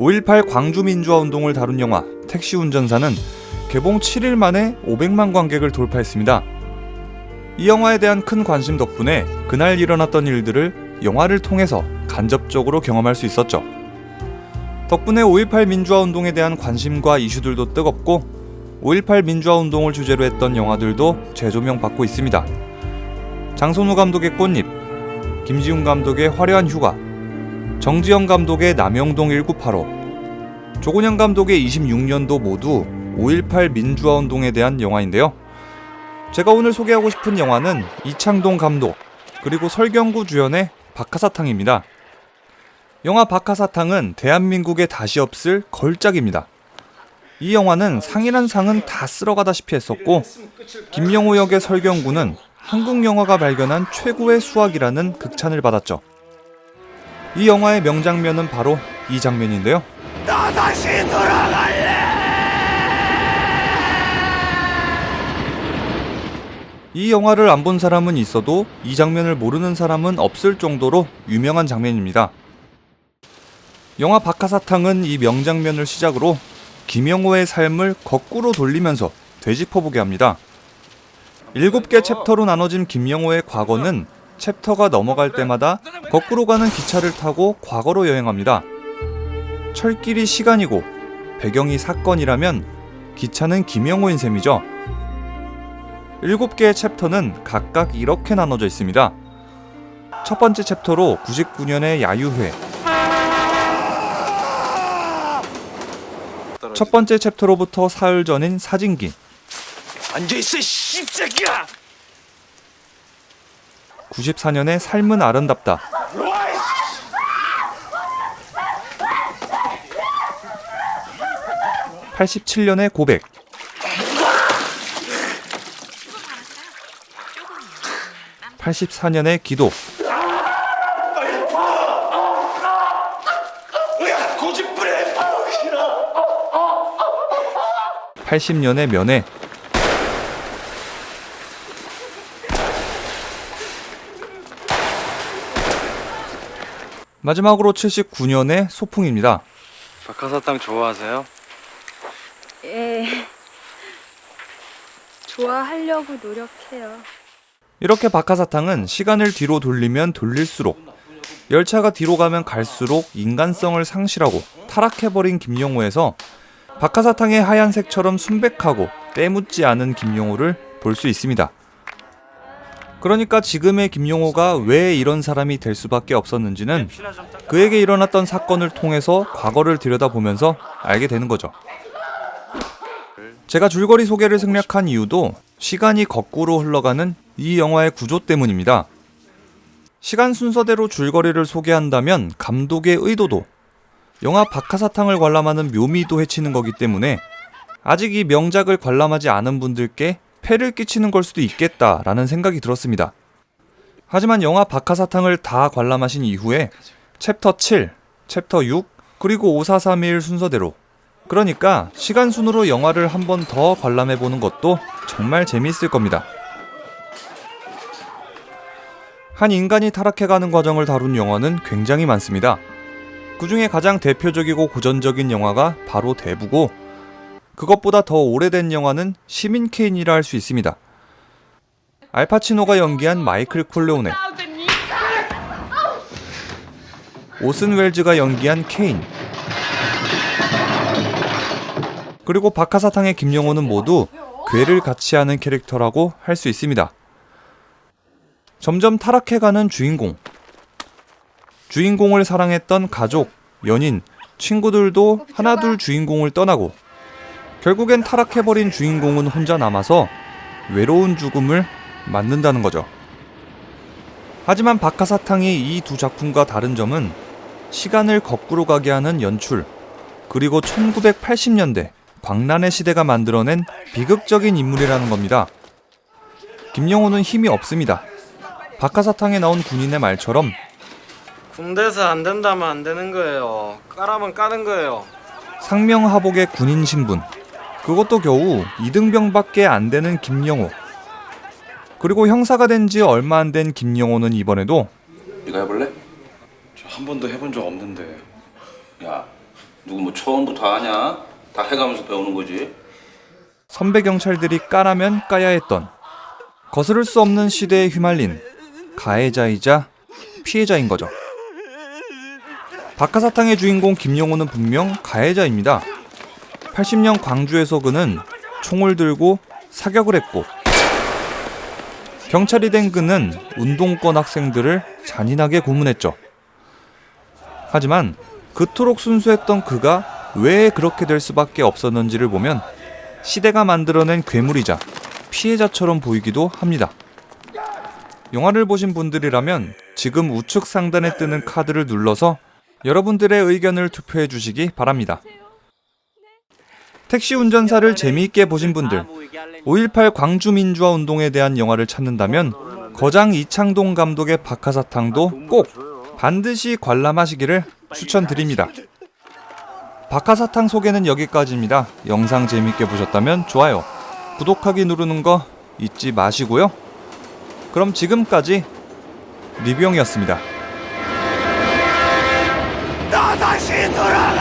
5.18 광주민주화운동을 다룬 영화 택시 운전사는 개봉 7일 만에 500만 관객을 돌파했습니다. 이 영화에 대한 큰 관심 덕분에 그날 일어났던 일들을 영화를 통해서 간접적으로 경험할 수 있었죠. 덕분에 5.18 민주화운동에 대한 관심과 이슈들도 뜨겁고 5.18 민주화운동을 주제로 했던 영화들도 재조명 받고 있습니다. 장선우 감독의 꽃잎, 김지훈 감독의 화려한 휴가, 정지영 감독의 남영동 1985, 조곤현 감독의 26년도 모두 5.18 민주화 운동에 대한 영화인데요. 제가 오늘 소개하고 싶은 영화는 이창동 감독, 그리고 설경구 주연의 박하사탕입니다. 영화 박하사탕은 대한민국에 다시 없을 걸작입니다. 이 영화는 상이란 상은 다 쓸어가다시피 했었고, 김영호 역의 설경구는 한국 영화가 발견한 최고의 수학이라는 극찬을 받았죠. 이 영화의 명장면은 바로 이 장면인데요. 나 다시 돌아갈래. 이 영화를 안 본 사람은 있어도 이 장면을 모르는 사람은 없을 정도로 유명한 장면입니다. 영화 박하사탕은 이 명장면을 시작으로 김영호의 삶을 거꾸로 돌리면서 되짚어보게 합니다. 일곱 개 챕터로 나눠진 김영호의 과거는 챕터가 넘어갈 때마다 거꾸로 가는 기차를 타고 과거로 여행합니다. 철길이 시간이고 배경이 사건이라면 기차는 김영호인 셈이죠. 일곱 개의 챕터는 각각 이렇게 나눠져 있습니다. 첫 번째 챕터로 99년의 야유회. 첫 번째 챕터로부터 사흘 전인 사진기. 앉아 있어, 씹새끼야. 94년의 삶은 아름답다. 87년의 고백. (84년의) 기도 고집부려. 80년의 면회 마지막으로 79년의 소풍입니다. 박하사탕 좋아하세요? 예. 좋아하려고 노력해요. 이렇게 박하사탕은 시간을 뒤로 돌리면 돌릴수록 열차가 뒤로 가면 갈수록 인간성을 상실하고 타락해버린 김용호에서 박하사탕의 하얀색처럼 순백하고 때묻지 않은 김용호를 볼 수 있습니다. 그러니까 지금의 김용호가 왜 이런 사람이 될 수밖에 없었는지는 그에게 일어났던 사건을 통해서 과거를 들여다보면서 알게 되는 거죠. 제가 줄거리 소개를 생략한 이유도 시간이 거꾸로 흘러가는 이 영화의 구조 때문입니다. 시간 순서대로 줄거리를 소개한다면 감독의 의도도 영화 박하사탕을 관람하는 묘미도 해치는 거기 때문에 아직 이 명작을 관람하지 않은 분들께 폐를 끼치는 걸 수도 있겠다라는 생각이 들었습니다. 하지만 영화 박하사탕을 다 관람하신 이후에 챕터 7, 챕터 6, 그리고 5431 순서대로 그러니까 시간 순으로 영화를 한 번 더 관람해 보는 것도 정말 재미있을 겁니다. 한 인간이 타락해가는 과정을 다룬 영화는 굉장히 많습니다. 그 중에 가장 대표적이고 고전적인 영화가 바로 대부고, 그것보다 더 오래된 영화는 시민 케인이라 할 수 있습니다. 알파치노가 연기한 마이클 콜레오네, 오슨 웰즈가 연기한 케인, 그리고 박하사탕의 김영호는 모두 괴를 같이 하는 캐릭터라고 할 수 있습니다. 점점 타락해가는 주인공. 주인공을 사랑했던 가족, 연인, 친구들도 하나둘 주인공을 떠나고 결국엔 타락해버린 주인공은 혼자 남아서 외로운 죽음을 맞는다는 거죠. 하지만 박하사탕이 이 두 작품과 다른 점은 시간을 거꾸로 가게 하는 연출, 그리고 1980년대 광란의 시대가 만들어낸 비극적인 인물이라는 겁니다. 김영호는 힘이 없습니다. 박하사탕에 나온 군인의 말처럼 군대에서 안 된다면 안 되는 거예요. 까라면 까는 거예요. 상명하복의 군인 신분, 그것도 겨우 이등병밖에 안 되는 김영호. 그리고 형사가 된 지 얼마 안 된 김영호는 이번에도 네가 해볼래? 저 한 번도 해본 적 없는데. 야, 누구 뭐 처음부터 하냐? 다 해가면서 배우는 거지. 선배 경찰들이 까라면 까야 했던 거스를 수 없는 시대에 휘말린 가해자이자 피해자인 거죠. 박하사탕의 주인공 김용호는 분명 가해자입니다. 80년 광주에서 그는 총을 들고 사격을 했고 경찰이 된 그는 운동권 학생들을 잔인하게 고문했죠. 하지만 그토록 순수했던 그가 왜 그렇게 될 수밖에 없었는지를 보면 시대가 만들어낸 괴물이자 피해자처럼 보이기도 합니다. 영화를 보신 분들이라면 지금 우측 상단에 뜨는 카드를 눌러서 여러분들의 의견을 투표해 주시기 바랍니다. 택시 운전사를 재미있게 보신 분들, 5.18 광주민주화 운동에 대한 영화를 찾는다면 거장 이창동 감독의 박하사탕도 꼭 반드시 관람하시기를 추천드립니다. 박하사탕 소개는 여기까지입니다. 영상 재미있게 보셨다면 좋아요, 구독하기 누르는 거 잊지 마시고요. 그럼 지금까지 리뷰형이었습니다. 나 다시 돌아가!